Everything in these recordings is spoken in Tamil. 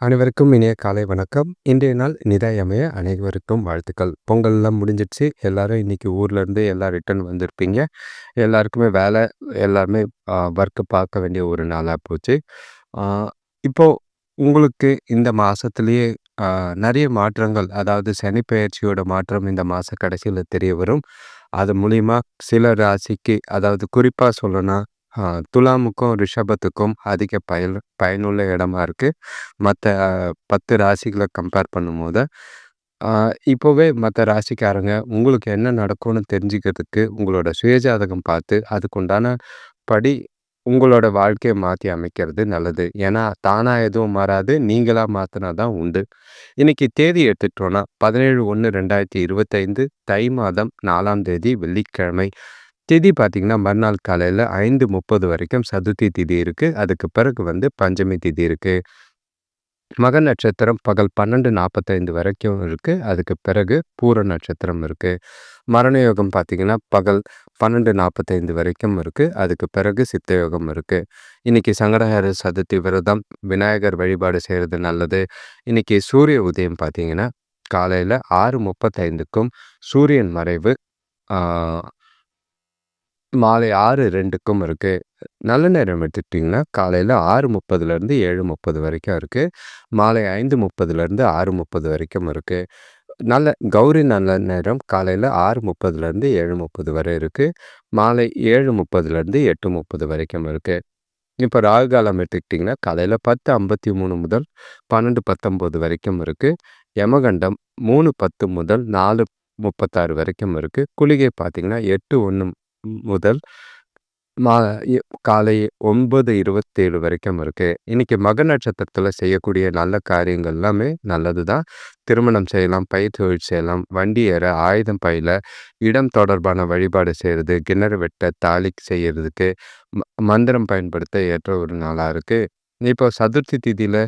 அனைவருக்கும் இனிய காலை வணக்கம். இன்றைய நாள் நிதாயமைய அனைவருக்கும் வாழ்த்துக்கள். பொங்கல்லாம் முடிஞ்சிடுச்சு. எல்லாரும் இன்னைக்கு ஊர்ல இருந்து எல்லாம் ரிட்டர்ன் வந்திருப்பீங்க. எல்லாருக்குமே வேலை எல்லாருமே ஒர்க்கு பார்க்க வேண்டிய ஒரு நாளாக போச்சு. இப்போ உங்களுக்கு இந்த மாதத்துலேயே நிறைய மாற்றங்கள் அதாவது சனிப்பெயர்ச்சியோட மாற்றம் இந்த மாத கடைசியில் தெரிய வரும். அது மூலிமா சில ராசிக்கு அதாவது குறிப்பாக சொல்லணும்னா துலாமுக்கும் ரிஷபத்துக்கும் அதிக பயன் பயனுள்ள இடமா இருக்குது மற்ற பத்து ராசிகளை கம்பேர் பண்ணும்போது இப்போவே மற்ற ராசிக்காரங்க உங்களுக்கு என்ன நடக்கும்னு தெரிஞ்சுக்கிறதுக்கு உங்களோட சுயஜாதகம் பார்த்து அதுக்குண்டான படி உங்களோட வாழ்க்கையை மாற்றி அமைக்கிறது நல்லது. ஏன்னா தானாக எதுவும் மாறாது நீங்களாக மாற்றினா தான் உண்டு. இன்னைக்கு தேதி எடுத்துட்டோன்னா பதினேழு ஒன்று ரெண்டாயிரத்தி இருபத்தைந்து தை மாதம் நாலாம் தேதி வெள்ளிக்கிழமை. திதி பார்த்தீங்கன்னா மறுநாள் காலையில் ஐந்து முப்பது வரைக்கும் சதுர்த்தி திதி இருக்குது அதுக்கு பிறகு வந்து பஞ்சமி திதி இருக்குது மக நட்சத்திரம் பகல் பன்னெண்டு நாற்பத்தைந்து வரைக்கும் இருக்குது அதுக்கு பிறகு பூர நட்சத்திரம் இருக்குது மரண யோகம் பார்த்தீங்கன்னா பகல் பன்னெண்டு நாற்பத்தைந்து வரைக்கும் இருக்குது அதுக்கு பிறகு சித்த யோகம் இருக்குது இன்றைக்கி சங்கடஹர சதுர்த்தி விரதம் விநாயகர் வழிபாடு செய்கிறது நல்லது. இன்றைக்கி சூரிய உதயம் பார்த்தீங்கன்னா காலையில் ஆறு முப்பத்தைந்துக்கும் சூரியன் மறைவு மாலை ஆறு ரெண்டுக்கும் இருக்குது நல்ல நேரம் எடுத்துக்கிட்டிங்கன்னா காலையில் ஆறு முப்பதுலேருந்து ஏழு முப்பது வரைக்கும் இருக்குது மாலை ஐந்து முப்பதுலேருந்து ஆறு முப்பது வரைக்கும் இருக்குது நல்ல கௌரி நல்ல நேரம் காலையில் ஆறு முப்பதுலேருந்து ஏழு முப்பது வரை இருக்குது மாலை ஏழு முப்பதுலேருந்து எட்டு முப்பது வரைக்கும் இருக்குது இப்போ ராகு காலம் எடுத்துக்கிட்டிங்கன்னா காலையில் பத்து ஐம்பத்தி மூணு முதல் பன்னெண்டு பத்தொம்போது வரைக்கும் இருக்குது யமகண்டம் மூணு பத்து முதல் நாலு முப்பத்தாறு வரைக்கும் இருக்குது குளிகை பார்த்திங்கன்னா எட்டு ஒன்று முதல் மா காலை ஒன்பது இருபத்தேழு வரைக்கும் இருக்குது இன்றைக்கி மக நட்சத்திரத்தில் செய்யக்கூடிய நல்ல காரியங்கள் எல்லாமே நல்லது தான். திருமணம் செய்யலாம், பயிர் தொழில் செய்யலாம், வண்டி ஏற, ஆயுதம் பயில, இடம் தொடர்பான வழிபாடு செய்கிறது கிணறு வெட்ட, தாலி செய்கிறதுக்கு மந்திரம் பயன்படுத்த ஏற்ற ஒரு நாளாக இருக்குது இப்போ சதுர்த்தி திதியில்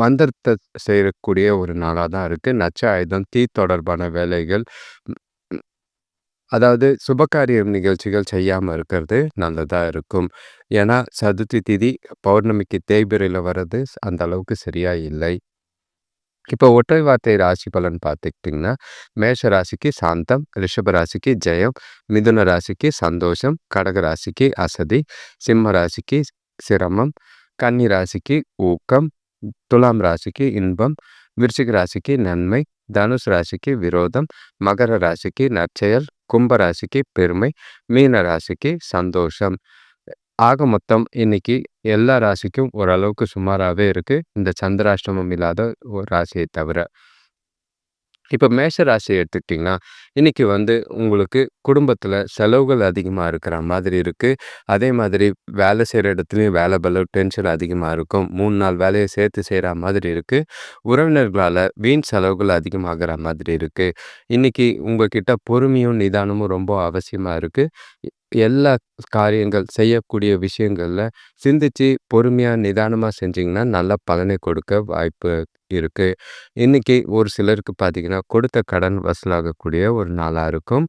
மந்திரத்தை செய்யக்கூடிய ஒரு நாளாக தான் இருக்குது நச்ச ஆயுதம், தீ தொடர்பான வேலைகள் அதாவது சுபகாரியம் நிகழ்ச்சிகள் செய்யாமல் இருக்கிறது நல்லதாக இருக்கும். ஏன்னா சதுர்த்தி திதி பௌர்ணமிக்கு தேய்பிரையில் வர்றது அந்த அளவுக்கு சரியாக இல்லை. இப்போ ஒற்றை வார்த்தை ராசி பலன் பார்த்துக்கிட்டிங்கன்னா மேஷ ராசிக்கு சாந்தம் ரிஷப ராசிக்கு ஜெயம் மிதுன ராசிக்கு சந்தோஷம் கடக ராசிக்கு அசதி சிம்ம ராசிக்கு சிரமம் கன்னி ராசிக்கு ஊக்கம் துலாம் ராசிக்கு இன்பம் விருச்சிக ராசிக்கு நன்மை தனுஷ் ராசிக்கு விரோதம் மகர ராசிக்கு நற்செயல் கும்பராசிக்கு பெருமை மீன ராசிக்கு சந்தோஷம் ஆக மொத்தம் இன்னைக்கு எல்லா ராசிக்கும் ஓரளவுக்கு சுமாராகவே இருக்குது இந்த சந்திராஷ்டமம் இல்லாத ஒரு ராசியை தவிர இப்போ மேஷ ராசி எடுத்துக்கிட்டிங்கன்னா இன்றைக்கி வந்து உங்களுக்கு குடும்பத்தில் செலவுகள் அதிகமாக இருக்கிற மாதிரி இருக்குது அதே மாதிரி வேலை செய்கிற இடத்துலையும் வேலை பல டென்ஷன் அதிகமாக இருக்கும். மூணு நாள் வேலையை சேர்த்து செய்கிற மாதிரி இருக்குது உறவினர்களால் வீண் செலவுகள் அதிகமாகிற மாதிரி இருக்குது இன்றைக்கி உங்ககிட்ட பொறுமையும் நிதானமும் ரொம்ப அவசியமாக இருக்குது எல்லா காரியங்கள் செய்யக்கூடிய விஷயங்களில் சிந்திச்சு பொறுமையாக நிதானமாக செஞ்சிங்கன்னா நல்ல பலனை கொடுக்க வாய்ப்பு இருக்குது இன்றைக்கி ஒரு சிலருக்கு பார்த்தீங்கன்னா, கொடுத்த கடன் வசூலாகக்கூடிய ஒரு நாளாக இருக்கும்.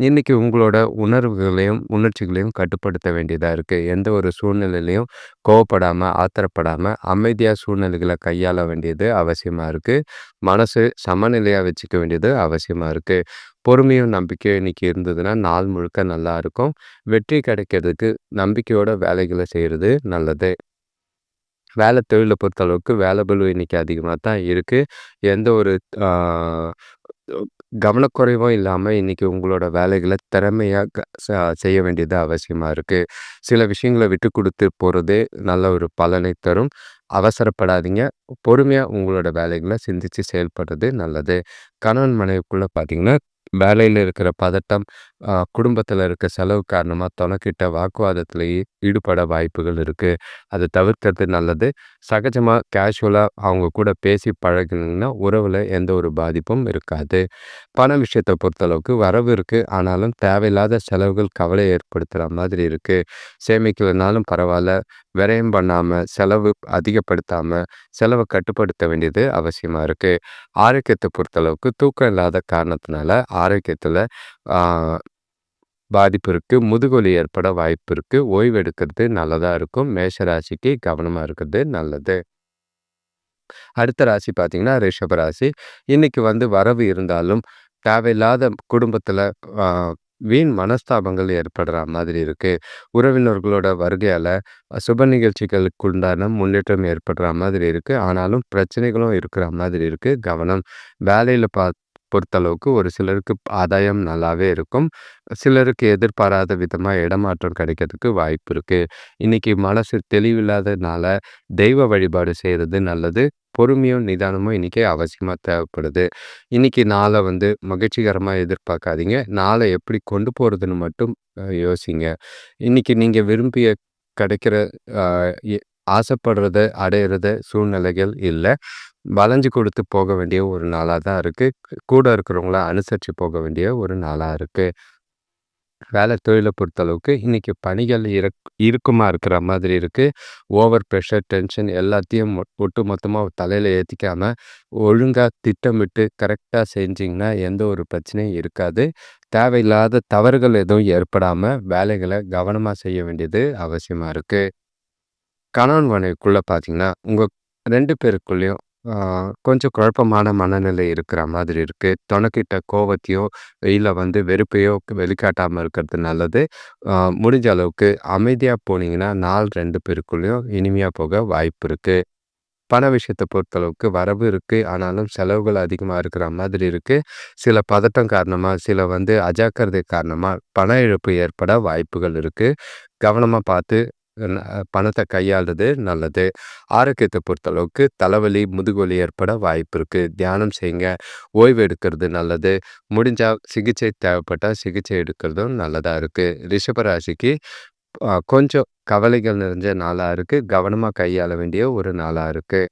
இன்றைக்கி உங்களோட உணர்வுகளையும், உணர்ச்சிகளையும் கட்டுப்படுத்த வேண்டியதாக இருக்குது எந்த ஒரு சூழ்நிலையிலையும் கோவப்படாமல் ஆத்திரப்படாமல் அமைதியாக சூழ்நிலைகளை கையாள வேண்டியது அவசியமாக இருக்குது மனசு சமநிலையாக வச்சுக்க வேண்டியது அவசியமாக இருக்குது பொறுமையும் நம்பிக்கையும் இன்றைக்கி இருந்ததுன்னா, நாள் முழுக்க நல்லா இருக்கும். வெற்றி கிடைக்கிறதுக்கு நம்பிக்கையோட வேலைகளை செய்கிறது நல்லது. வேலை தொழிலை பொறுத்தளவுக்கு வேலை பலு இன்னைக்கு அதிகமாக தான் இருக்குது எந்த ஒரு கவனக்குறைவும் இல்லாமல் இன்றைக்கி உங்களோட வேலைகளை திறமையாக செய்ய வேண்டியது அவசியமாக இருக்குது சில விஷயங்களை விட்டு கொடுத்து போகிறதே நல்ல ஒரு பலனை தரும். அவசரப்படாதீங்க. பொறுமையாக உங்களோட வேலைகளை சிந்தித்து செயல்படுறது நல்லது. கணவன் மனைவிக்குள்ளே பார்த்தீங்கன்னா வேலையில் இருக்கிற பதட்டம் குடும்பத்தில் இருக்க செலவு காரணமாக தொலைக்கிட்ட வாக்குவாதத்தில் ஈடுபட வாய்ப்புகள் இருக்குது அதை தவிர்க்கிறது நல்லது. சகஜமாக கேஷுவலாக அவங்க கூட பேசி பழகினீங்கன்னா உறவில் எந்த ஒரு பாதிப்பும் இருக்காது. பண விஷயத்தை பொறுத்தளவுக்கு வரவு இருக்குது ஆனாலும் தேவையில்லாத செலவுகள் கவலை ஏற்படுத்துகிற மாதிரி இருக்குது சேமிக்கலைனாலும் பரவாயில்ல. விரயம் பண்ணாமல் செலவு அதிகப்படுத்தாமல் செலவை கட்டுப்படுத்த வேண்டியது அவசியமாக இருக்குது ஆரோக்கியத்தை பொறுத்தளவுக்கு தூக்கம் இல்லாத காரணத்தினால ஆரோக்கியத்தில் பாதிப்பு இருக்குது முதுகொலி ஏற்பட வாய்ப்பு இருக்குது ஓய்வு எடுக்கிறது நல்லதாக இருக்கும். மேஷ ராசிக்கு கவனமாக இருக்கிறது நல்லது. அடுத்த ராசி பார்த்தீங்கன்னா, ரிஷப ராசி. இன்னைக்கு வந்து வரவு இருந்தாலும், தேவையில்லாத குடும்பத்தில் வீண் மனஸ்தாபங்கள் ஏற்படுற மாதிரி இருக்குது உறவினர்களோட வருகையால் சுப நிகழ்ச்சிகளுக்கு உண்டான முன்னேற்றம் ஏற்படுற மாதிரி இருக்குது ஆனாலும் பிரச்சனைகளும் இருக்கிற மாதிரி இருக்குது கவனம். வேலையில் பா பொறுத்தளவுக்கு ஒரு சிலருக்கு ஆதாயம் நல்லாவே இருக்கும். சிலருக்கு எதிர்பாராத விதமாக இடமாற்றம் கிடைக்கிறதுக்கு வாய்ப்பு இருக்குது இன்றைக்கி மனசு தெளிவில்லாததுனால தெய்வ வழிபாடு செய்கிறது நல்லது. பொறுமையும், நிதானமும் இன்றைக்கி அவசியமாக தேவைப்படுது. இன்றைக்கி நாளை வந்து மகிழ்ச்சிகரமாக எதிர்பார்க்காதீங்க. நாளை எப்படி கொண்டு போகிறதுன்னு மட்டும் யோசிங்க. இன்றைக்கி நீங்கள் விரும்பிய கிடைக்கிற ஆசைப்படுறத அடையிறத சூழ்நிலைகள் இல்லை வளைஞ்சு கொடுத்து போக வேண்டிய ஒரு நாளாக தான் இருக்குது கூட இருக்கிறவங்கள அனுசரித்து போக வேண்டிய ஒரு நாளாக இருக்குது வேலை தொழிலை பொறுத்தளவுக்கு இன்றைக்கி பணிகள் இருக் இறுக்கமாக இருக்கிற மாதிரி இருக்குது ஓவர் ப்ரெஷர் டென்ஷன் எல்லாத்தையும் ஒ ஒட்டு மொத்தமாக தலையில் ஏற்றிக்காமல் ஒழுங்காக திட்டமிட்டு கரெக்டாக செஞ்சிங்கன்னா எந்த ஒரு பிரச்சனையும் இருக்காது. தேவையில்லாத தவறுகள் எதுவும் ஏற்படாமல் வேலைகளை கவனமாக செய்ய வேண்டியது அவசியமாக இருக்குது கணவன் மனைவிக்குள்ளே பார்த்தீங்கன்னா, உங்கள் ரெண்டு பேருக்குள்ளேயும் ஆ கொஞ்சம் குழப்பமான மனநிலை இருக்கிற மாதிரி இருக்கு. தொணைக்கிட்ட கோவத்தையோ, இல்ல வந்து வெறுப்பையோ வெளிக்காட்டாம இருக்கிறது நல்லது. ஆ முடிஞ்ச அளவுக்கு அமைதியா போனீங்கன்னா, நாள் 2 பேருக்குள்ளேயும் இனிமையா போக வாய்ப்பு இருக்கு. பண விஷயத்த பொறுத்தளவுக்கு வரவு இருக்கு. ஆனாலும் செலவுகள் அதிகமா இருக்கிற மாதிரி இருக்கு. சில பதட்டம் காரணமா, சில வந்து அஜாக்கிரதை காரணமா பண இழப்பு ஏற்பட வாய்ப்புகள் இருக்கு. கவனமா பார்த்து பணத்தை கையாளுறது நல்லது. ஆரோக்கியத்தை பொறுத்தளவுக்கு தலைவலி, முதுகுவலி ஏற்பட வாய்ப்பு இருக்குது தியானம் செய்யுங்க. ஓய்வு எடுக்கிறது நல்லது. முடிஞ்சால் சிகிச்சை தேவைப்பட்டால் சிகிச்சை எடுக்கிறதும் நல்லதாக இருக்குது ரிஷபராசிக்கு கொஞ்சம் கவலைகள் நிறைஞ்ச நாளாக இருக்குது கவனமாக கையாள வேண்டிய ஒரு நாளாக இருக்குது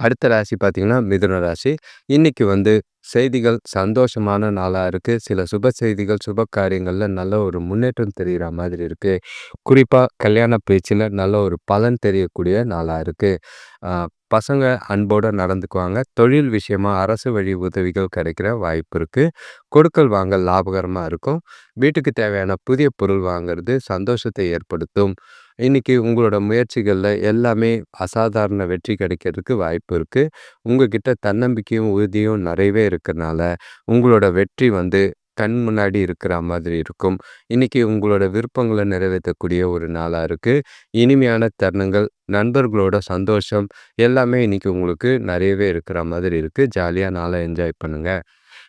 அடுத்த ராசி பார்த்தீங்கன்னா, மிதுன ராசி. இன்றைக்கி வந்து செய்திகள் சந்தோஷமான நாளாக இருக்குது சில சுப செய்திகள், சுப காரியங்களில் நல்ல ஒரு முன்னேற்றம் தெரிகிற மாதிரி இருக்குது குறிப்பாக கல்யாண பேச்சில் நல்ல ஒரு பலன் தெரியக்கூடிய நாளாக இருக்குது பசங்க அன்போடு நடந்துக்குவாங்க. தொழில் விஷயமாக அரசு வழி உதவிகள் கிடைக்கிற வாய்ப்பு இருக்குது கொடுக்கல் வாங்க லாபகரமாக இருக்கும். வீட்டுக்கு தேவையான புதிய பொருள் வாங்கிறது சந்தோஷத்தை ஏற்படுத்தும். இன்றைக்கி உங்களோட முயற்சிகளில் எல்லாமே அசாதாரண வெற்றி கிடைக்கிறதுக்கு வாய்ப்பு இருக்குது உங்ககிட்ட தன்னம்பிக்கையும், உறுதியும் நிறையவே இருக்கிறனால உங்களோட வெற்றி வந்து கண் முன்னாடி இருக்கிற மாதிரி இருக்கும். இன்னைக்கு உங்களோட விருப்பங்களை நிறைவேற்றக்கூடிய ஒரு நாளாக இருக்குது இனிமையான தருணங்கள், நண்பர்களோட சந்தோஷம் எல்லாமே இன்றைக்கி உங்களுக்கு நிறையவே இருக்கிற மாதிரி இருக்குது ஜாலியாக நாளை என்ஜாய் பண்ணுங்கள்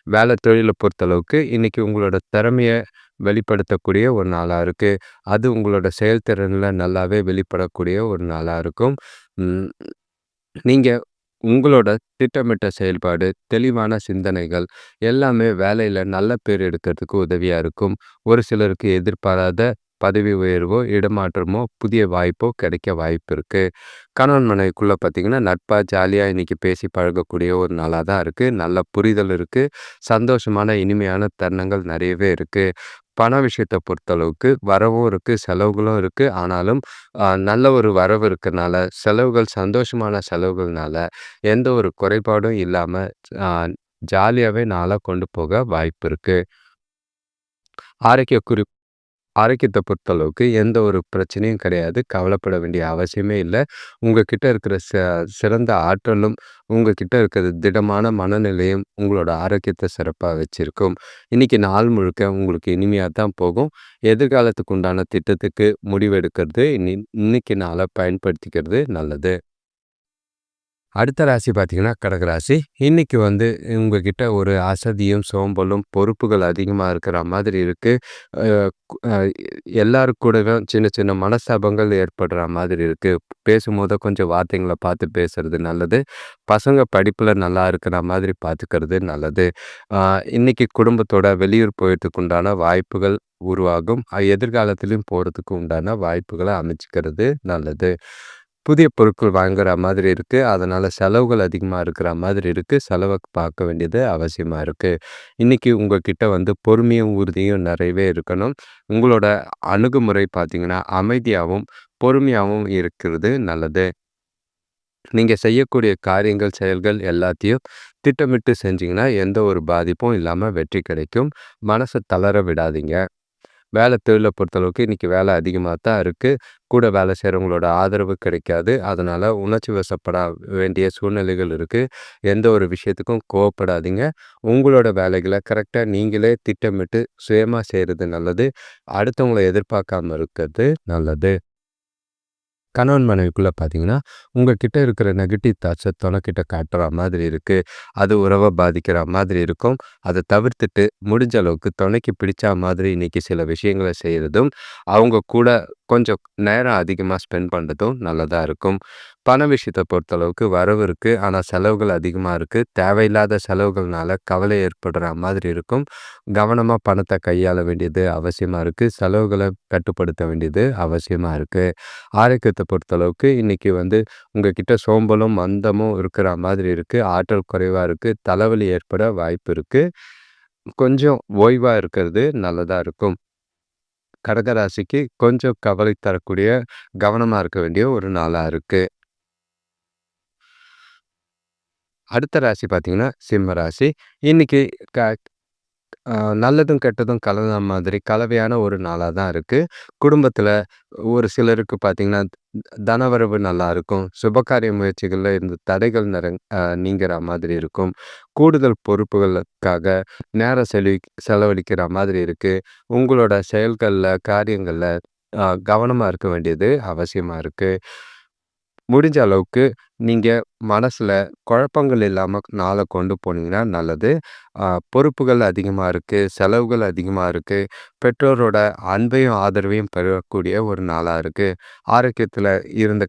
வேலை தொழிலை பொறுத்தளவுக்கு இன்றைக்கி உங்களோட திறமையை வெளிப்படுத்தக்கூடிய ஒரு நாளாக இருக்குது அது உங்களோட செயல்திறனில் நல்லாவே வெளிப்படக்கூடிய ஒரு நாளாக இருக்கும். நீங்கள் உங்களோட திட்டமிட்ட செயல்பாடு, தெளிவான சிந்தனைகள் எல்லாமே வேலையில் நல்ல பேர் எடுக்கிறதுக்கு உதவியாக இருக்கும். ஒரு சிலருக்கு எதிர்பாராத பதவி உயர்வோ, இடமாற்றமோ, புதிய வாய்ப்போ கிடைக்க வாய்ப்பு இருக்குது கணவன் மனைவிக்குள்ளே பார்த்தீங்கன்னா, நட்பாக ஜாலியாக இன்றைக்கி பேசி பழகக்கூடிய ஒரு நாளாக தான் இருக்குது நல்ல புரிதல் இருக்குது சந்தோஷமான, இனிமையான தருணங்கள் நிறையவே இருக்குது பண விஷயத்தை பொறுத்தளவுக்கு வரவும் இருக்கு, செலவுகளும் இருக்கு. ஆனாலும் நல்ல ஒரு வரவு இருக்கிறனால செலவுகள் சந்தோஷமான செலவுகள்னால, எந்த ஒரு குறைபாடும் இல்லாம ஜாலியாகவே ஜாலியாவே கொண்டு போக வாய்ப்பு இருக்கு. ஆரோக்கிய குறி ஆரோக்கியத்தை பொறுத்தளவுக்கு எந்த ஒரு பிரச்சனையும் கிடையாது. கவலைப்பட வேண்டிய அவசியமே இல்ல. உங்ககிட்ட இருக்கிற ச சிறந்த ஆற்றலும், உங்ககிட்ட இருக்கிற திடமான மனநிலையும் உங்களோட ஆரோக்கியத்தை சிறப்பாக வச்சிருக்கும். இன்னைக்கு நாள் முழுக்க உங்களுக்கு இனிமையாக தான் போகும். எதிர்காலத்துக்கு உண்டான திட்டத்துக்கு முடிவெடுக்கிறது இன்னி இன்னைக்கு நாளை பயன்படுத்திக்கிறது நல்லது. அடுத்த ராசி பார்த்தீங்கன்னா, கடகராசி இன்றைக்கி வந்து உங்ககிட்ட ஒரு அசதியும், சோம்பலும், பொறுப்புகள் அதிகமாக இருக்கிற மாதிரி இருக்குது எல்லாரு கூடவும் சின்ன சின்ன மனஸ்தாபங்கள் ஏற்படுற மாதிரி இருக்குது பேசும்போது கொஞ்சம் வார்த்தைங்களை பார்த்து பேசுறது நல்லது. பசங்க படிப்பில் நல்லா இருக்கிற மாதிரி பார்த்துக்கிறது நல்லது. இன்றைக்கி குடும்பத்தோட வெளியூர் போயிறதுக்கு உண்டான வாய்ப்புகள் உருவாகும். அ எதிர்காலத்திலும் உண்டான வாய்ப்புகளை அமைச்சிக்கிறது நல்லது. புதிய பொருட்கள் வாங்குற மாதிரி இருக்கு. அதனால செலவுகள் அதிகமா இருக்கிற மாதிரி இருக்கு. செலவை பார்க்க வேண்டியது அவசியமா இருக்கு. இன்னைக்கு உங்ககிட்ட வந்து பொறுமையும், உறுதியும் நிறையவே இருக்கணும். உங்களோட அணுகுமுறை பார்த்தீங்கன்னா, அமைதியாகவும் பொறுமையாகவும் இருக்கிறது நல்லது. நீங்க செய்யக்கூடிய காரியங்கள், செயல்கள் எல்லாத்தையும் திட்டமிட்டு செஞ்சீங்கன்னா, எந்த ஒரு பாதிப்பும் இல்லாம வெற்றி கிடைக்கும். மனசை தளர விடாதீங்க. வேலை தொழில பொறுத்தளவுக்கு இன்னைக்கு வேலை அதிகமாக தான் இருக்குது கூட வேலை செய்கிறவங்களோட ஆதரவு கிடைக்காது. அதனால் உணர்ச்சி வசப்பட வேண்டிய சூழ்நிலைகள் இருக்குது எந்த ஒரு விஷயத்துக்கும் கோவப்படாதீங்க. உங்களோட வேலைகளை கரெக்டாக நீங்களே திட்டமிட்டு சுயமாக செய்கிறது நல்லது. அடுத்தவங்களை எதிர்பார்க்காம இருக்கிறது நல்லது. கணவன் மனைவிக்குள்ளே பார்த்தீங்கன்னா, உங்ககிட்ட இருக்கிற நெகட்டிவ் தாட்ஸை தொலைக்கிட்ட காட்டுற மாதிரி இருக்குது அது உறவை பாதிக்கிற மாதிரி இருக்கும். அதை தவிர்த்துட்டு முடிஞ்ச அளவுக்கு துணைக்கு பிடிச்ச மாதிரி இன்றைக்கி சில விஷயங்கள செய்கிறதும் அவங்க கூட கொஞ்சம் நேரம் அதிகமாக ஸ்பெண்ட் பண்ணுறதும் நல்லதாக இருக்கும். பண விஷயத்தை பொறுத்தளவுக்கு வரவு இருக்குது ஆனால் செலவுகள் அதிகமாக இருக்குது தேவையில்லாத செலவுகள்னால கவலை ஏற்படுற மாதிரி இருக்கும். கவனமாக பணத்தை கையாள வேண்டியது அவசியமாக இருக்குது செலவுகளை கட்டுப்படுத்த வேண்டியது அவசியமாக இருக்குது ஆரோக்கியத்தை பொறுத்தளவுக்கு இன்றைக்கி வந்து உங்ககிட்ட சோம்பலும், மந்தமும் இருக்கிற மாதிரி இருக்குது ஆற்றல் குறைவாக இருக்குது தலைவலி ஏற்பட வாய்ப்பு இருக்குது கொஞ்சம் ஓய்வாக இருக்கிறது நல்லதாக இருக்கும். கடக ராசிக்கு கொஞ்சம் கவலை தரக்கூடிய, கவனமாக இருக்க வேண்டிய ஒரு நாளாக இருக்குது அடுத்த ராசி பார்த்தீங்கன்னா, சிம்ம ராசி. இன்னைக்கு க நல்லதும், கெட்டதும் கலந்த மாதிரி கலவையான ஒரு நாளாக தான் இருக்குது குடும்பத்தில் ஒரு சிலருக்கு பார்த்தீங்கன்னா, தனவரவு நல்லா இருக்கும். சுபகாரிய முயற்சிகளில் இருந்த தடைகள் நிற நீங்கிற மாதிரி இருக்கும். கூடுதல் பொறுப்புகளுக்காக நேரம் செலவி செலவழிக்கிற மாதிரி இருக்குது உங்களோட செயல்களில் காரியங்களில் கவனமாக இருக்க வேண்டியது அவசியமாக இருக்குது முடிஞ்ச அளவுக்கு நீங்கள் மனசில் குழப்பங்கள் இல்லாமல் நாளை கொண்டு போனீங்கன்னா நல்லது. பொறுப்புகள் அதிகமாக இருக்குது செலவுகள் அதிகமாக இருக்குது பெற்றோரோட அன்பையும், ஆதரவையும் பெறக்கூடிய ஒரு நாளாக இருக்குது ஆரோக்கியத்தில் இருந்த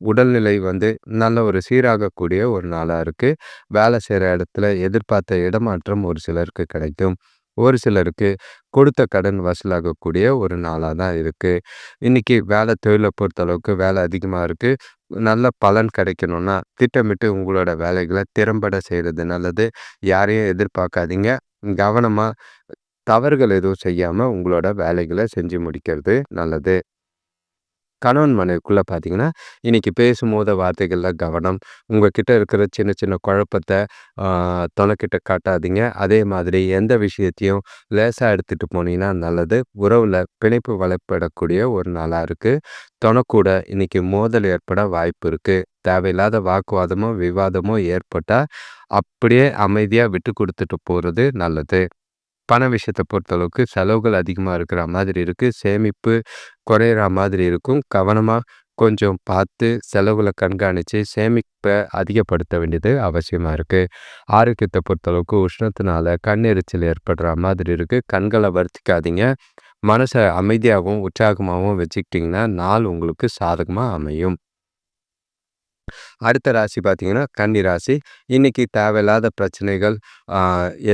உடல்நிலை வந்து நல்ல ஒரு சீராகக்கூடிய ஒரு நாளாக இருக்குது வேலை செய்கிற இடத்துல எதிர்பார்த்த இடமாற்றம் ஒரு சிலருக்கு கிடைக்கும். ஒரு சிலருக்கு கொடுத்த கடன் வசூலாகக்கூடிய ஒரு நாளாக தான் இருக்குது இன்றைக்கி வேலை தொழிலை பொறுத்தளவுக்கு வேலை அதிகமாக இருக்கு. நல்ல பலன் கிடைக்கணும்னா, திட்டமிட்டு உங்களோட வேலைகளை திறம்பட செய்கிறது நல்லது. யாரையும் எதிர்பார்க்காதீங்க. கவனமாக தவறுகள் எதுவும் செய்யாமல் உங்களோட வேலைகளை செஞ்சு முடிக்கிறது நல்லது. கணவன் மனைவிக்குள்ளே பார்த்தீங்கன்னா, இன்றைக்கி பேசும்போது வார்த்தைகளில் கவனம். உங்ககிட்ட இருக்கிற சின்ன சின்ன குழப்பத்தை ஆ காட்டாதீங்க. அதே மாதிரி எந்த விஷயத்தையும் லேசாக எடுத்துகிட்டு போனீங்கன்னா நல்லது. உறவில் பிணைப்பு வளப்படக்கூடிய ஒரு நாளாக இருக்குது தொணக்கூட இன்னைக்கு மோதல் ஏற்பட வாய்ப்பு இருக்குது தேவையில்லாத வாக்குவாதமோ, விவாதமோ ஏற்பட்டால் அப்படியே அமைதியாக விட்டு கொடுத்துட்டு போகிறது நல்லது. பண விஷயத்தை பொறுத்தளவுக்கு செலவுகள் அதிகமாக இருக்கிற மாதிரி இருக்குது சேமிப்பு குறையிற மாதிரி இருக்கும். கவனமாக கொஞ்சம் பார்த்து செலவுகளை கண்காணித்து சேமிப்பை அதிகப்படுத்த வேண்டியது அவசியமாக இருக்குது ஆரோக்கியத்தை பொறுத்தளவுக்கு உஷ்ணத்தினால கண் எரிச்சல் ஏற்படுற மாதிரி இருக்குது கண்களை வருத்திக்காதீங்க. மனசை அமைதியாகவும் உற்சாகமாகவும் வச்சுக்கிட்டிங்கன்னா நாள் உங்களுக்கு சாதகமாக அமையும். அடுத்த ராசி பார்த்தீங்கன்னா, கன்னி ராசி. இன்றைக்கி தேவையில்லாத பிரச்சனைகள்,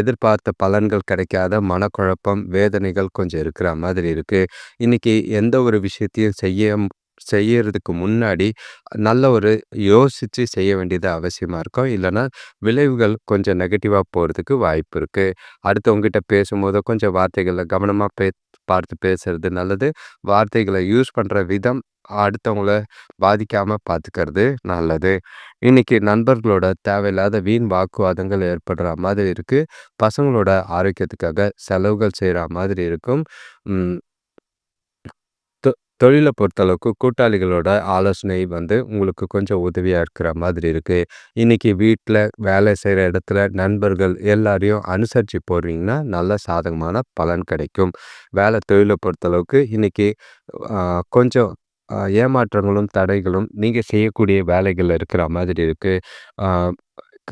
எதிர்பார்த்த பலன்கள் கிடைக்காத மனக்குழப்பம், வேதனைகள் கொஞ்சம் இருக்கிற மாதிரி இருக்குது இன்றைக்கி எந்த ஒரு விஷயத்தையும் செய்ய செய்யறதுக்கு முன்னாடி நல்ல ஒரு யோசித்து செய்ய வேண்டியது அவசியமாக இருக்கும். இல்லைன்னா விளைவுகள் கொஞ்சம் நெகட்டிவாக போகிறதுக்கு வாய்ப்பு இருக்குது அடுத்தவங்ககிட்ட பேசும்போது கொஞ்சம் வார்த்தைகளை கவனமாக பே பார்த்து பேசுறது நல்லது. வார்த்தைகளை யூஸ் பண்ணுற விதம் அடுத்தவங்கள பாதிக்காமல் பார்த்துக்கிறது நல்லது. இன்னைக்கு நண்பர்களோட தேவையில்லாத வீண் வாக்குவாதங்கள் ஏற்படுற மாதிரி இருக்குது பசங்களோட ஆரோக்கியத்துக்காக செலவுகள் செய்கிற மாதிரி இருக்கும். தொழிலை தொ பொறுத்தளவுக்கு கூட்டாளிகளோட ஆலோசனை வந்து உங்களுக்கு கொஞ்சம் உதவியாக இருக்கிற மாதிரி இருக்குது இன்றைக்கி வீட்டில் வேலை செய்கிற இடத்துல நண்பர்கள் எல்லாரையும் அனுசரித்து போடுறீங்கன்னா நல்ல சாதகமான பலன் கிடைக்கும். வேலை தொழிலை பொறுத்தளவுக்கு இன்றைக்கி கொஞ்சம் ஏமாற்றங்களும், தடைகளும் நீங்க செய்யக்கூடிய வேலைகள்ல இருக்கிற மாதிரி இருக்கு. ஆ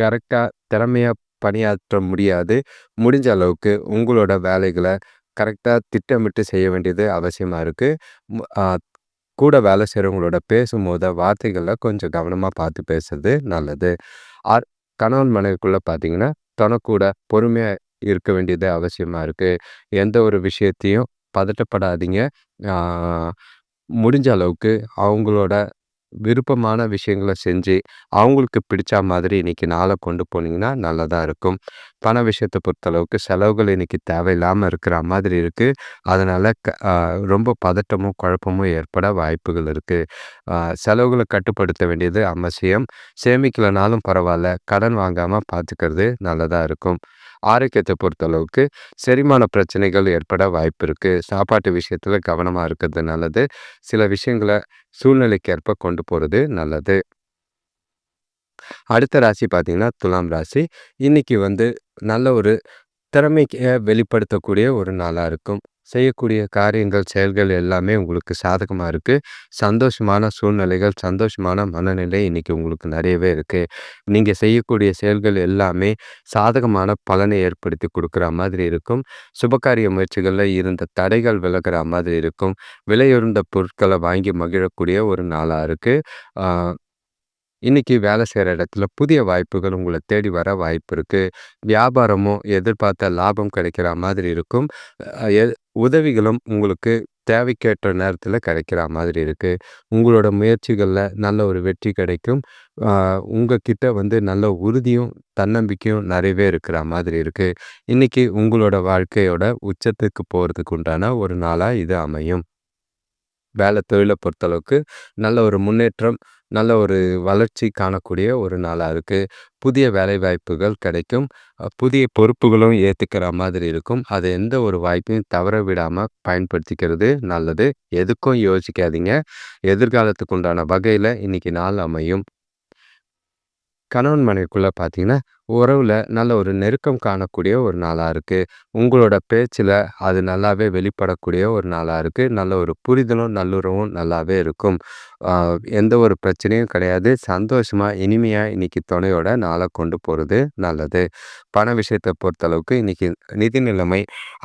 கரெக்ட்டா திறமையா பணியாற்ற முடியாது. முடிஞ்ச அளவுக்கு உங்களோட வேலைகள கரெக்ட்டா திட்டமிட்டு செய்ய வேண்டியது அவசியமா இருக்கு. கூட வேலை செய்றவங்களோட பேசும்போது வார்த்தைகள கொஞ்சம் கவனமா பார்த்து பேசுறது நல்லது. ஆர் கணவன் மனைவிக்குள்ள பார்த்தீங்கன்னா, தனக்கூட பொறுமையா இருக்க வேண்டியது அவசியமா இருக்கு. எந்த ஒரு விஷயத்தையும் பதட்டப்படாதீங்க. ஆ முடிஞ்ச அளவுக்கு அவங்களோட விருப்பமான விஷயங்கள செஞ்சு, அவங்களுக்கு பிடிச்சா மாதிரி இன்னைக்கு நாள கொண்டு போனீங்கன்னா நல்லதா இருக்கும். பண விஷயத்த பொறுத்தளவுக்கு செலவுகள் இன்னைக்கு தேவையில்லாம இருக்கிற மாதிரி இருக்கு. அதனால க அ ரொம்ப பதட்டமும், குழப்பமும் ஏற்பட வாய்ப்புகள் இருக்கு. அ செலவுகள கட்டுப்படுத்த வேண்டியது அவசியம். சேமிக்கலனாலும் பரவால்ல, கடன் வாங்காம பார்த்துக்கிறது நல்லதா இருக்கும். ஆரோக்கியத்தை பொறுத்தளவுக்கு செரிமான பிரச்சனைகள் ஏற்பட வாய்ப்பு இருக்குது சாப்பாட்டு விஷயத்தில் கவனமாக இருக்கிறது நல்லது. சில விஷயங்கள சூழ்நிலைக்கேற்ப கொண்டு போகிறது நல்லது. அடுத்த ராசி பார்த்தீங்கன்னா, துலாம் ராசி. இன்னைக்கு வந்து நல்ல ஒரு திறமைக்க வெளிப்படுத்தக்கூடிய ஒரு நாளாக இருக்கும். செய்யக்கூடிய காரியங்கள், செயல்கள் எல்லாமே உங்களுக்கு சாதகமாக இருக்குது சந்தோஷமான சூழ்நிலைகள், சந்தோஷமான மனநிலை இன்னைக்கு உங்களுக்கு நிறையவே இருக்குது நீங்கள் செய்யக்கூடிய செயல்கள் எல்லாமே சாதகமான பலனை ஏற்படுத்தி கொடுக்குற மாதிரி இருக்கும். சுபகாரிய முயற்சிகளில் இருந்த தடைகள் விலகிற மாதிரி இருக்கும். விலையுறந்த பொருட்களை வாங்கி மகிழக்கூடிய ஒரு நாளாக இருக்குது இன்றைக்கி வேலை செய்கிற இடத்துல புதிய வாய்ப்புகள் உங்களை தேடி வர வாய்ப்பு இருக்குது வியாபாரமும் எதிர்பார்த்த லாபம் கிடைக்கிற மாதிரி இருக்கும். உதவிகளும் உங்களுக்கு தேவைக்கேற்ற நேரத்தில் கிடைக்கிற மாதிரி இருக்குது உங்களோட முயற்சிகளில் நல்ல ஒரு வெற்றி கிடைக்கும். உங்ககிட்ட வந்து நல்ல உறுதியும், தன்னம்பிக்கையும் நிறையவே இருக்கிற மாதிரி இருக்குது இன்றைக்கி உங்களோட வாழ்க்கையோட உச்சத்துக்கு போகிறதுக்கு உண்டான ஒரு நாளாக இது அமையும். வேலை தொழிலை பொறுத்தளவுக்கு நல்ல ஒரு முன்னேற்றம், நல்ல ஒரு வளர்ச்சி காணக்கூடிய ஒரு நாளாக இருக்குது புதிய வேலைவாய்ப்புகள் கிடைக்கும். புதிய பொறுப்புகளும் ஏற்றுக்கிற மாதிரி இருக்கும். அதை எந்த ஒரு வாய்ப்பையும் தவற விடாமல் பயன்படுத்திக்கிறது நல்லது. எதுக்கும் யோசிக்காதீங்க. எதிர்காலத்துக்கு உண்டான வகையில் இன்னைக்கு நாள் அமையும். கணவன் மனைவிக்குள்ளே பார்த்தீங்கன்னா, உறவில் நல்ல ஒரு நெருக்கம் காணக்கூடிய ஒரு நாளாக இருக்குது உங்களோட பேச்சில் அது நல்லாவே வெளிப்படக்கூடிய ஒரு நாளாக இருக்குது நல்ல ஒரு புரிதலும், நல்லுறவும் நல்லாவே இருக்கும். எந்த ஒரு பிரச்சனையும் கிடையாது. சந்தோஷமாக இனிமையாக இன்றைக்கி துணையோட நாளை கொண்டு போகிறது நல்லது. பண விஷயத்தை பொறுத்தளவுக்கு இன்றைக்கி நிதி நிலைமை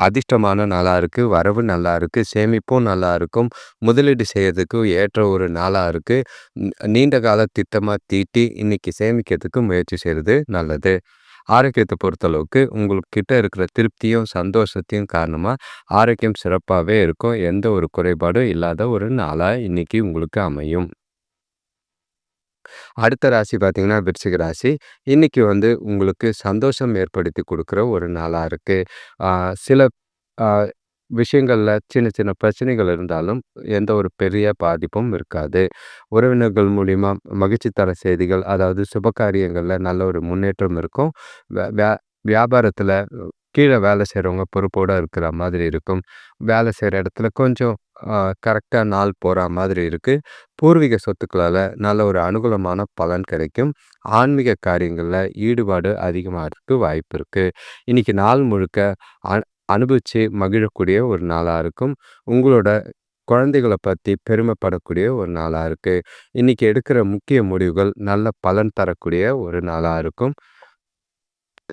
அதிர்ஷ்டமான நாளாக இருக்குது வரவு நல்லா இருக்குது சேமிப்பும் நல்லா இருக்கும். முதலீடு செய்யறதுக்கு ஏற்ற ஒரு நாளாக இருக்குது நீண்ட கால திட்டமாக தீட்டி இன்னைக்கு சேமிக்கிறதுக்கு முயற்சி செய்கிறது நல்லது. ஆரோக்கியத்தை பொறுத்தளவுக்கு உங்கள்கிட்ட இருக்கிற திருப்தியும், சந்தோஷத்தையும் காரணமா ஆரோக்கியம் சிறப்பாவே இருக்கும். எந்த ஒரு குறைபாடும் இல்லாத ஒரு நாளா இன்னைக்கு உங்களுக்கு அமையும். அடுத்த ராசி பார்த்தீங்கன்னா, விருச்சிக ராசி. இன்னைக்கு வந்து உங்களுக்கு சந்தோஷம் ஏற்படுத்தி கொடுக்குற ஒரு நாளா இருக்கு. சில விஷயங்களில் சின்ன சின்ன பிரச்சனைகள் இருந்தாலும், எந்த ஒரு பெரிய பாதிப்பும் இருக்காது. உறவினர்கள் மூலிமா மகிழ்ச்சி தர செய்திகள், அதாவது சுபகாரியங்களில் நல்ல ஒரு முன்னேற்றம் இருக்கும். வே வே வியாபாரத்துல வேலை செய்கிறவங்க பொறுப்போடு இருக்கிற மாதிரி இருக்கும். வேலை செய்கிற இடத்துல கொஞ்சம் கரெக்டாக நாள் போகிற மாதிரி இருக்குது பூர்வீக சொத்துக்களால் நல்ல ஒரு அனுகூலமான பலன் கிடைக்கும். ஆன்மீக காரியங்களில் ஈடுபாடு அதிகமாகிறதுக்கு வாய்ப்பு இருக்குது இன்றைக்கி நாள் முழுக்க அனுபவித்து மகிழக்கூடிய ஒரு நாளாக இருக்கும். உங்களோட குழந்தைகளை பற்றி பெருமைப்படக்கூடிய ஒரு நாளாக இருக்குது இன்றைக்கி எடுக்கிற முக்கிய முடிவுகள் நல்ல பலன் தரக்கூடிய ஒரு நாளாக இருக்கும்.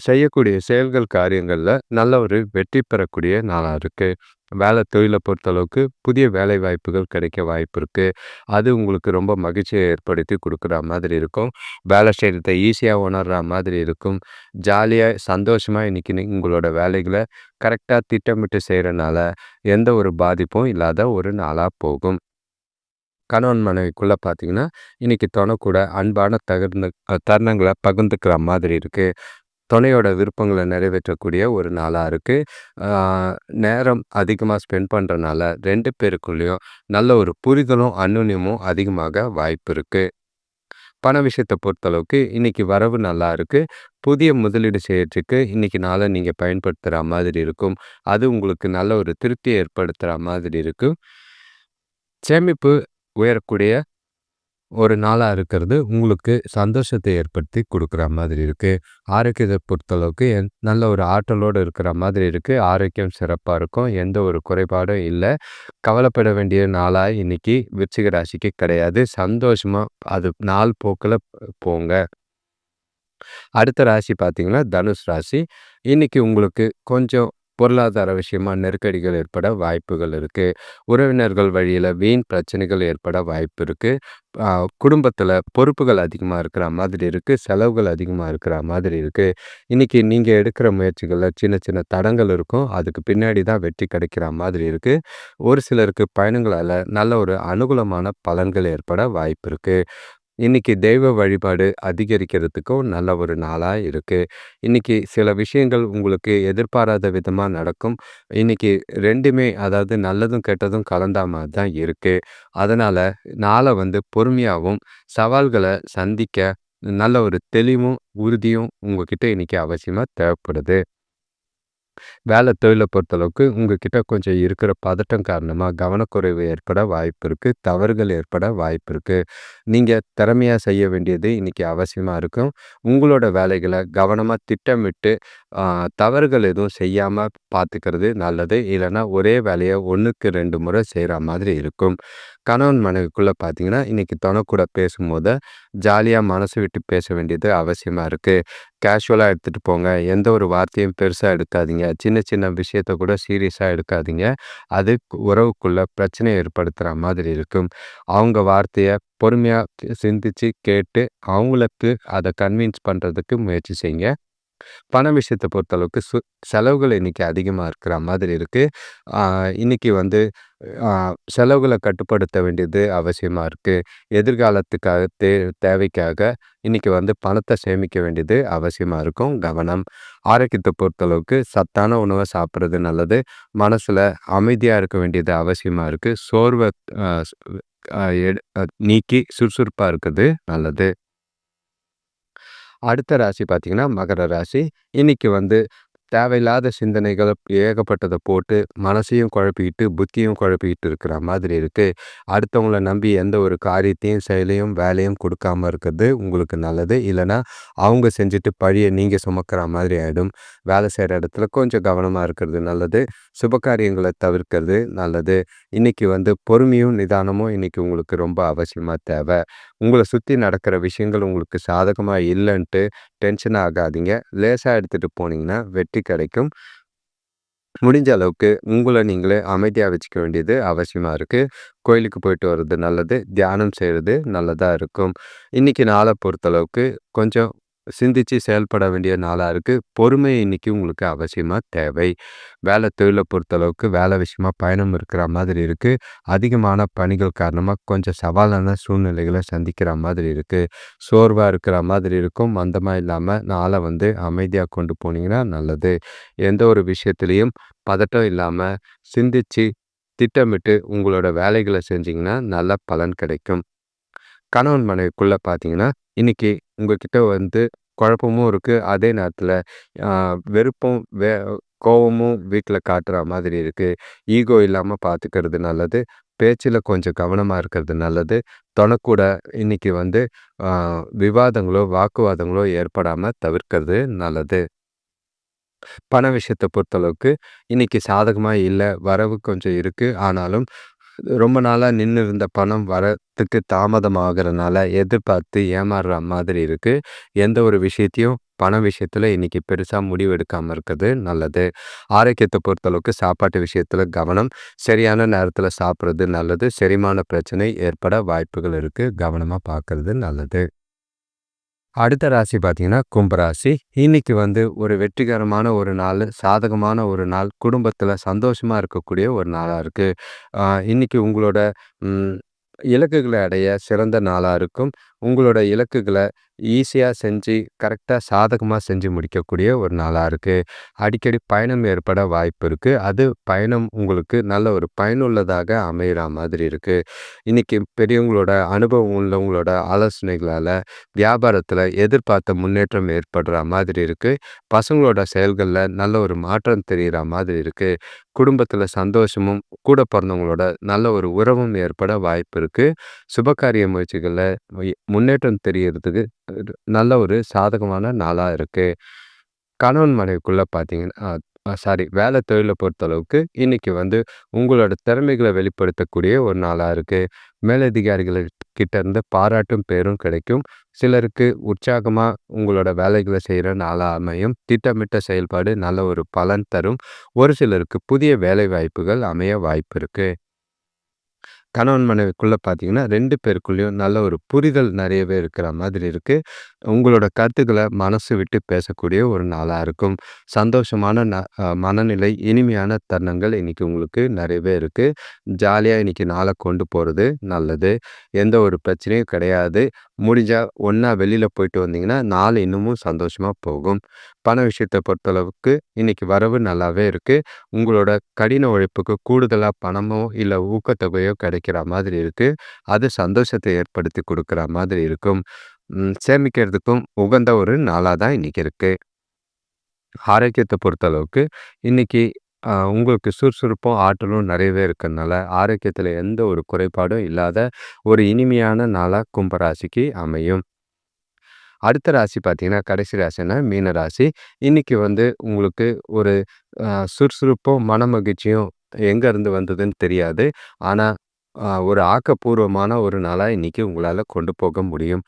செய்யக்கூடிய செயல்கள், காரியங்களில் நல்ல ஒரு வெற்றி பெறக்கூடிய நாளாக இருக்குது வேலை தொழிலை பொறுத்தளவுக்கு புதிய வேலை வாய்ப்புகள் கிடைக்க வாய்ப்பு இருக்குது அது உங்களுக்கு ரொம்ப மகிழ்ச்சியை ஏற்படுத்தி கொடுக்குற மாதிரி இருக்கும். வேலை செய்கிறத ஈஸியாக உணர்கிற மாதிரி இருக்கும். ஜாலியாக சந்தோஷமாக இன்றைக்கி உங்களோட வேலைகளை கரெக்டாக திட்டமிட்டு செய்கிறனால எந்த ஒரு பாதிப்பும் இல்லாத ஒரு நாளாக போகும். கணவன் மனைவிக்குள்ளே பார்த்தீங்கன்னா, இன்னைக்கு தொண கூட அன்பான தகர்ந்து தருணங்களை பகிர்ந்துக்கிற மாதிரி இருக்குது துணையோட விருப்பங்களை நிறைவேற்றக்கூடிய ஒரு நாளாக இருக்குது நேரம் அதிகமாக ஸ்பெண்ட் பண்ணுறனால ரெண்டு பேருக்குள்ளேயும் நல்ல ஒரு புரிதலும், அந்யோன்யமும் அதிகமாக வாய்ப்பு இருக்குது பண விஷயத்தை பொறுத்தளவுக்கு இன்றைக்கி வரவு நல்லா இருக்குது புதிய முதலீடு செய்யறதுக்கு இன்றைக்கி நாளை நீங்கள் பயன்படுத்துகிற மாதிரி இருக்கும். அது உங்களுக்கு நல்ல ஒரு திருப்தியை ஏற்படுத்துகிற மாதிரி இருக்கும். சேமிப்பு உயரக்கூடிய ஒரு நாளாக இருக்கிறது உங்களுக்கு சந்தோஷத்தை ஏற்படுத்தி கொடுக்குற மாதிரி இருக்குது ஆரோக்கியத்தை பொறுத்தளவுக்கு என் நல்ல ஒரு ஆற்றலோடு இருக்கிற மாதிரி இருக்குது ஆரோக்கியம் சிறப்பாக இருக்கும். எந்த ஒரு குறைபாடும் இல்லை கவலைப்பட வேண்டிய நாளாக இன்றைக்கி விருச்சிக ராசிக்கு கிடையாது. சந்தோஷமாக அது நாள் போக்கில் போங்க. அடுத்த ராசி பார்த்தீங்கன்னா, தனுஷ் ராசி. இன்னைக்கு உங்களுக்கு கொஞ்சம் பொருளாதார விஷயமா நெருக்கடிகள் ஏற்பட வாய்ப்புகள் இருக்குது உறவினர்கள் வழியில் வீண் பிரச்சனைகள் ஏற்பட வாய்ப்பு இருக்குது குடும்பத்தில் பொறுப்புகள் அதிகமாக இருக்கிற மாதிரி இருக்குது செலவுகள் அதிகமாக இருக்கிற மாதிரி இருக்குது இன்றைக்கி நீங்கள் எடுக்கிற முயற்சிகளில் சின்ன சின்ன தடங்கள் இருக்கும். அதுக்கு பின்னாடி தான் வெற்றி கிடைக்கிற மாதிரி இருக்குது ஒரு சிலருக்கு பயணங்களால் நல்ல ஒரு அனுகூலமான பலன்கள் ஏற்பட வாய்ப்பு இருக்குது இன்னைக்கு தெய்வ வழிபாடு அதிகரிக்கிறதுக்கும் நல்ல ஒரு நாளாக இருக்குது இன்னைக்கு சில விஷயங்கள் உங்களுக்கு எதிர்பாராத விதமாக நடக்கும். இன்னைக்கு ரெண்டுமே அதாவது நல்லதும் கெட்டதும் கலந்த மாதிரி தான் இருக்குது அதனால் நாளை வந்து பொறுமையாகவும் சவால்களை சந்திக்க நல்ல ஒரு தெளிவும் உறுதியும் உங்ககிட்ட இன்னைக்கு அவசியமாக தேவைப்படுது. வேலை தொழிலை பொறுத்தளவுக்கு உங்ககிட்ட கொஞ்சம் இருக்கிற பதட்டம் காரணமாக கவனக்குறைவு ஏற்பட வாய்ப்பு இருக்குது தவறுகள் ஏற்பட வாய்ப்பு இருக்குது நீங்கள் திறமையாக செய்ய வேண்டியது இன்றைக்கி அவசியமாக இருக்கும். உங்களோட வேலைகளை கவனமாக திட்டமிட்டு தவறுகள் எதுவும் செய்யாமல் பார்த்துக்கிறது நல்லது. இல்லைன்னா ஒரே வேலையை ஒன்றுக்கு ரெண்டு முறை செய்கிற மாதிரி இருக்கும். கணவன் மனைவிக்குள்ளே பார்த்தீங்கன்னா இன்றைக்கி தொணக்கூட பேசும்போது ஜாலியாக மனசு விட்டு பேச வேண்டியது அவசியமாக இருக்குது கேஷுவலாக எடுத்துகிட்டு போங்க. எந்த ஒரு வார்த்தையும் பெருசாக எடுக்காதீங்க. சின்ன சின்ன விஷயத்த கூட சீரியஸாக எடுக்காதீங்க. அது உறவுக்குள்ளே பிரச்சனை ஏற்படுத்துகிற மாதிரி இருக்கும். அவங்க வார்த்தையை பொறுமையாக சிந்தித்து கேட்டு அவங்களுக்கு அதை கன்வின்ஸ் பண்ணுறதுக்கு முயற்சி செய்யுங்க பண விஷயத்தை பொறுத்தளவுக்கு சு செலவுகள் இன்னைக்கு அதிகமாக இருக்கிற மாதிரி இருக்குது இன்னைக்கு வந்து செலவுகளை கட்டுப்படுத்த வேண்டியது அவசியமாக இருக்குது எதிர்காலத்துக்காக தே தேவைக்காக இன்றைக்கி வந்து பணத்தை சேமிக்க வேண்டியது அவசியமாக இருக்கும். கவனம். ஆரோக்கியத்தை பொறுத்தளவுக்கு சத்தான உணவை சாப்பிட்றது நல்லது. மனசில் அமைதியாக இருக்க வேண்டியது அவசியமாக இருக்குது சோர்வை நீக்கி சுறுசுறுப்பாக இருக்கிறது நல்லது. அடுத்த ராசி பார்த்தீங்கன்னா மகர ராசி. இன்னைக்கு வந்து தேவையில்லாத சிந்தனைகளை ஏகப்பட்டதை போட்டு மனசையும் குழப்பிக்கிட்டு புத்தியும் குழப்பிக்கிட்டு இருக்கிற மாதிரி இருக்குது அடுத்தவங்களை நம்பி எந்த ஒரு காரியத்தையும் செயலையும் வேலையும் கொடுக்காம இருக்கிறது உங்களுக்கு நல்லது. இல்லைன்னா அவங்க செஞ்சுட்டு பழியை நீங்கள் சுமக்கிற மாதிரி ஆகிடும் வேலை செய்கிற இடத்துல கொஞ்சம் கவனமாக இருக்கிறது நல்லது. சுபகாரியங்களை தவிர்க்கிறது நல்லது. இன்றைக்கி வந்து பொறுமையும் நிதானமும் இன்றைக்கி உங்களுக்கு ரொம்ப அவசியமாக தேவை. உங்களை சுற்றி நடக்கிற விஷயங்கள் உங்களுக்கு சாதகமாக இல்லைன்ட்டு டென்ஷன் ஆகாதீங்க. லேசாக எடுத்துகிட்டு போனீங்கன்னா வெற்றி கிடைக்கும். முடிஞ்ச அளவுக்கு உங்களை நீங்களே அமைதியாக வச்சுக்க வேண்டியது அவசியமாக இருக்குது கோயிலுக்கு போயிட்டு வர்றது நல்லது. தியானம் செய்கிறது நல்லதாக இருக்கும். இன்றைக்கி நாளை பொறுத்தளவுக்கு கொஞ்சம் சிந்திச்சு செயல்பட வேண்டிய நாளாக இருக்குது பொறுமை இன்றைக்கி உங்களுக்கு அவசியமாக தேவை. வேலை தொழிலை பொறுத்தளவுக்கு வேலை விஷயமா பயணம் இருக்கிற மாதிரி இருக்குது அதிகமான பணிகள் காரணமாக கொஞ்சம் சவாலான சூழ்நிலைகளை சந்திக்கிற மாதிரி இருக்குது சோர்வாக இருக்கிற மாதிரி இருக்கும். மந்தமாக இல்லாமல் நாளை வந்து அமைதியாக கொண்டு போனீங்கன்னா நல்லது. எந்த ஒரு விஷயத்துலேயும் பதட்டம் இல்லாமல் சிந்திச்சு திட்டமிட்டு உங்களோட வேலைகளை செஞ்சிங்கன்னா நல்ல பலன் கிடைக்கும். கணவன் மனைவிக்குள்ளே பார்த்தீங்கன்னா இன்னைக்கு உங்கள்கிட்ட வந்து குழப்பமும் இருக்குது அதே நேரத்தில் வெறுப்பும் வே கோபமும் வீட்டில் காட்டுற மாதிரி இருக்குது ஈகோ இல்லாமல் பார்த்துக்கிறது நல்லது. பேச்சில் கொஞ்சம் கவனமாக இருக்கிறது நல்லது. தொணக்கூட இன்னைக்கு வந்து விவாதங்களோ வாக்குவாதங்களோ ஏற்படாமல் தவிர்க்கிறது நல்லது. பண விஷயத்தை பொறுத்தளவுக்கு இன்றைக்கி சாதகமாக இல்லை வரவு கொஞ்சம் இருக்குது ஆனாலும் ரொம்ப நாளாக நின்று இருந்த பணம் வரத்துக்கு தாமதமாகறனால எதிர்பார்த்து ஏமாறுற மாதிரி இருக்குது எந்த ஒரு விஷயத்தையும் பண விஷயத்தில் இன்றைக்கி பெருசாக முடிவு எடுக்காமல் இருக்கிறது நல்லது. ஆரோக்கியத்தை பொறுத்தளவுக்கு சாப்பாட்டு விஷயத்தில் கவனம் சரியான நேரத்தில் சாப்பிட்றது நல்லது. செரிமான பிரச்சனை ஏற்பட வாய்ப்புகள் இருக்குது கவனமாக பார்க்குறது நல்லது. அடுத்த ராசி பார்த்தீங்கன்னா கும்பராசி இன்னைக்கு வந்து ஒரு வெற்றிகரமான ஒரு நாள் சாதகமான ஒரு நாள் குடும்பத்தில் சந்தோஷமாக இருக்கக்கூடிய ஒரு நாளாக இருக்குது இன்னைக்கு உங்களோட இலக்குகளை அடைய சிறந்த நாளாக இருக்கும். உங்களோட இலக்குகளை ஈஸியாக செஞ்சு கரெக்டாக சாதகமாக செஞ்சு முடிக்கக்கூடிய ஒரு நாளாக இருக்குது அடிக்கடி பயணம் ஏற்பட வாய்ப்பு இருக்குது அது பயணம் உங்களுக்கு நல்ல ஒரு பயனுள்ளதாக அமைகிற மாதிரி இருக்குது இன்றைக்கி பெரியவங்களோட அனுபவம் உள்ளவங்களோட ஆலோசனைகளால் வியாபாரத்தில் எதிர்பார்த்த முன்னேற்றம் ஏற்படுற மாதிரி இருக்குது பசங்களோட செயல்களில் நல்ல ஒரு மாற்றம் தெரிகிற மாதிரி இருக்குது குடும்பத்தில் சந்தோஷமும் கூட பிறந்தவங்களோட நல்ல ஒரு உறவும் ஏற்பட வாய்ப்பு இருக்குது சுபகாரிய முயற்சிகளில் முன்னேற்றம் தெரியறதுக்கு நல்ல ஒரு சாதகமான நாளாக இருக்குது கணவன் மனைவிக்குள்ளே பார்த்தீங்கன்னா சாரி வேலை தொழிலை பொறுத்தளவுக்கு இன்றைக்கி வந்து உங்களோட திறமைகளை வெளிப்படுத்தக்கூடிய ஒரு நாளாக இருக்குது மேலதிகாரிகள் கிட்ட இருந்து பாராட்டும் பேரும் கிடைக்கும். சிலருக்கு உற்சாகமாக உங்களோட வேலைகளை செய்கிற நாளாக அமையும். திட்டமிட்ட செயல்பாடு நல்ல ஒரு பலன் தரும். ஒரு சிலருக்கு புதிய வேலை வாய்ப்புகள் அமைய வாய்ப்பு இருக்குது கணவன் மனைவிக்குள்ளே பார்த்தீங்கன்னா ரெண்டு பேருக்குள்ளேயும் நல்ல ஒரு புரிதல் நிறையவே இருக்கிற மாதிரி இருக்குது உங்களோட கருத்துக்களை மனசு விட்டு பேசக்கூடிய ஒரு நாளாக இருக்கும். சந்தோஷமான ந மனநிலை இனிமையான தருணங்கள் இன்றைக்கி உங்களுக்கு நிறையவே இருக்குது ஜாலியாக இன்றைக்கி நாளை கொண்டு போகிறது நல்லது. எந்த ஒரு பிரச்சனையும் கிடையாது. முடிஞ்சால் ஒன்றா வெளியில் போயிட்டு வந்தீங்கன்னா நாள் இன்னமும் சந்தோஷமாக போகும். பண விஷயத்தை பொறுத்தளவுக்கு இன்றைக்கி வரவு நல்லாவே இருக்குது உங்களோட கடின உழைப்புக்கு கூடுதலாக பணமோ இல்லை ஊக்கத்தொகையோ கிடைக்கிற மாதிரி இருக்குது அது சந்தோஷத்தை ஏற்படுத்தி கொடுக்குற மாதிரி இருக்கும். சேமிக்கிறதுக்கும் உகந்த ஒரு நாளாக தான் இன்றைக்கி இருக்குது ஆரோக்கியத்தை பொறுத்தளவுக்கு இன்றைக்கி உங்களுக்கு சுறுசுறுப்பும் ஆற்றலும் நிறையவே இருக்கிறதுனால ஆரோக்கியத்தில் எந்த ஒரு குறைபாடும் இல்லாத ஒரு இனிமையான நாளாக கும்பராசிக்கு அமையும். அடுத்த ராசி பார்த்தீங்கன்னா கடைசி ராசினா மீன ராசி. இன்றைக்கி வந்து உங்களுக்கு ஒரு சுறுசுறுப்பும் மன மகிழ்ச்சியும் எங்கேருந்து வந்ததுன்னு தெரியாது. ஆனால் ஒரு ஆக்கப்பூர்வமான ஒரு நாளாக இன்றைக்கி உங்களால் கொண்டு போக முடியும்.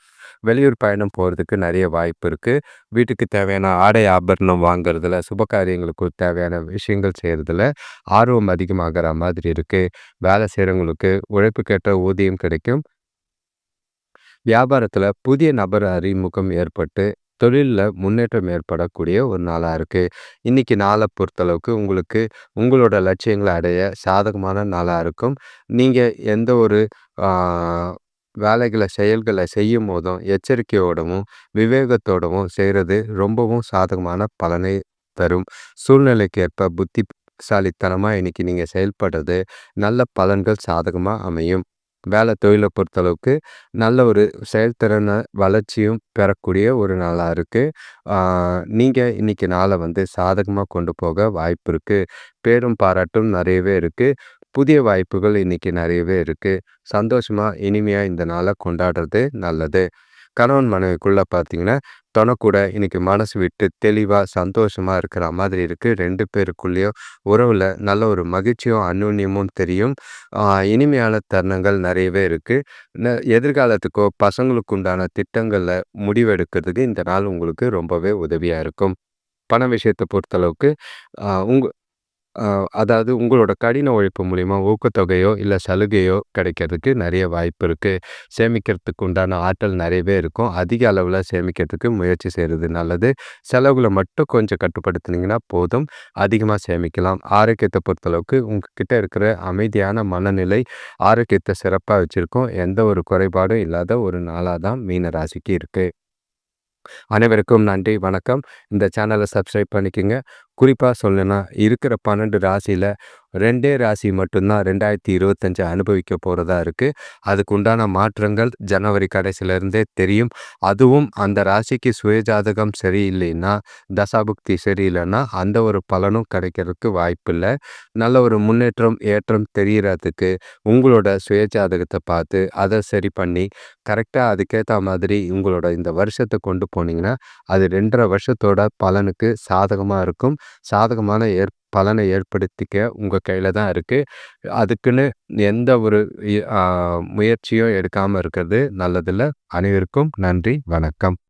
வெளியூர் பயணம் போகிறதுக்கு நிறைய வாய்ப்பு இருக்குது வீட்டுக்கு தேவையான ஆடை ஆபரணம் வாங்குறதுல சுப காரியங்களுக்கு தேவையான விஷயங்கள் செய்கிறதுல ஆர்வம் அதிகமாகிற மாதிரி இருக்குது வேலை செய்கிறவங்களுக்கு உழைப்புக்கேற்ற ஊதியம் கிடைக்கும். வியாபாரத்தில் புதிய நபர் அறிமுகம் ஏற்பட்டு தொழிலில் முன்னேற்றம் ஏற்படக்கூடிய ஒரு நாளாக இருக்குது இன்றைக்கி நாளை பொறுத்தளவுக்கு உங்களுக்கு உங்களோட லட்சியங்களை அடைய சாதகமான நாளாக இருக்கும். நீங்கள் எந்த ஒரு வேலைகளை செயல்களை செய்யும் போதும் எச்சரிக்கையோடவும் விவேகத்தோடவும் செய்கிறது ரொம்பவும் சாதகமான பலனை தரும். சூழ்நிலைக்கு ஏற்ப புத்திசாலித்தனமாக இன்றைக்கி நீங்கள் செயல்படுறது நல்ல பலன்கள் சாதகமாக அமையும். வேலை தொழிலை பொறுத்தளவுக்கு நல்ல ஒரு செயல்திறனை வளர்ச்சியும் பெறக்கூடிய ஒரு நாளாக இருக்குது நீங்கள் இன்றைக்கி நாளை வந்து சாதகமாக கொண்டு போக வாய்ப்பு இருக்குது பேரும் பாராட்டும் நிறையவே இருக்குது புதிய வாய்ப்புகள் இன்றைக்கி நிறையவே இருக்குது சந்தோஷமாக இனிமையாக இந்த நாளை கொண்டாடுறது நல்லது. கணவன் மனைவிக்குள்ளே பார்த்தீங்கன்னா தொணக்கூட இன்னைக்கு மனசு விட்டு தெளிவாக சந்தோஷமாக இருக்கிற மாதிரி இருக்குது ரெண்டு பேருக்குள்ளேயும் உறவில் நல்ல ஒரு மகிழ்ச்சியும் அந்யுன்யமும் தெரியும். இனிமையான தருணங்கள் நிறையவே இருக்குது எதிர்காலத்துக்கோ பசங்களுக்கு உண்டான திட்டங்களில் முடிவெடுக்கிறதுக்கு இந்த நாள் உங்களுக்கு ரொம்பவே உதவியாக இருக்கும். பண விஷயத்தை பொறுத்தளவுக்கு உங்கள் அதாவது உங்களோட கடின உழைப்பு மூலிமா ஊக்கத்தொகையோ, இல்லை சலுகையோ கிடைக்கிறதுக்கு நிறைய வாய்ப்பு இருக்குது சேமிக்கிறதுக்கு உண்டான ஆற்றல் நிறையவே இருக்கும். அதிக அளவில் சேமிக்கிறதுக்கு முயற்சி செய்கிறது நல்லது. செலவுகளை மட்டும் கொஞ்சம் கட்டுப்படுத்துனீங்கன்னா போதும். அதிகமாக சேமிக்கலாம். ஆரோக்கியத்தை பொறுத்தளவுக்கு உங்ககிட்ட இருக்கிற அமைதியான மனநிலை ஆரோக்கியத்தை சிறப்பாக வச்சுருக்கோம் எந்த ஒரு குறைபாடும் இல்லாத ஒரு நாளாக தான் மீன ராசிக்கு இருக்குது அனைவருக்கும் நன்றி வணக்கம் இந்த சேனலை சப்ஸ்கிரைப் பண்ணிக்கோங்க குறிப்பாக சொல்லணும்னா இருக்கிற பன்னெண்டு ராசியில் ரெண்டே ராசி மட்டும்தான் ரெண்டாயிரத்தி இருபத்தஞ்சு அனுபவிக்க போகிறதா இருக்குது அதுக்கு உண்டான மாற்றங்கள் ஜனவரி கடைசியிலேருந்தே தெரியும். அதுவும் அந்த ராசிக்கு சுயஜாதகம் சரியில்லைன்னா தசாபுக்தி சரியில்லைன்னா அந்த ஒரு பலனும் கிடைக்கிறதுக்கு வாய்ப்பில்லை. நல்ல ஒரு முன்னேற்றம் ஏற்றம் தெரிகிறதுக்கு உங்களோட சுயஜாதகத்தை பார்த்து அதை சரி பண்ணி கரெக்டாக அதுக்கேற்ற மாதிரி உங்களோட இந்த வருஷத்தை கொண்டு போனீங்கன்னா அது ரெண்டரை வருஷத்தோட பலனுக்கு சாதகமாக இருக்கும். சாதகமான ஏற் பலனை ஏற்படுத்திக்க உங்கள் கையில் தான் இருக்குது அதுக்குன்னு எந்த ஒரு முயற்சியும் எடுக்காமல் இருக்கிறது நல்லதில்லை. அனைவருக்கும் நன்றி வணக்கம்.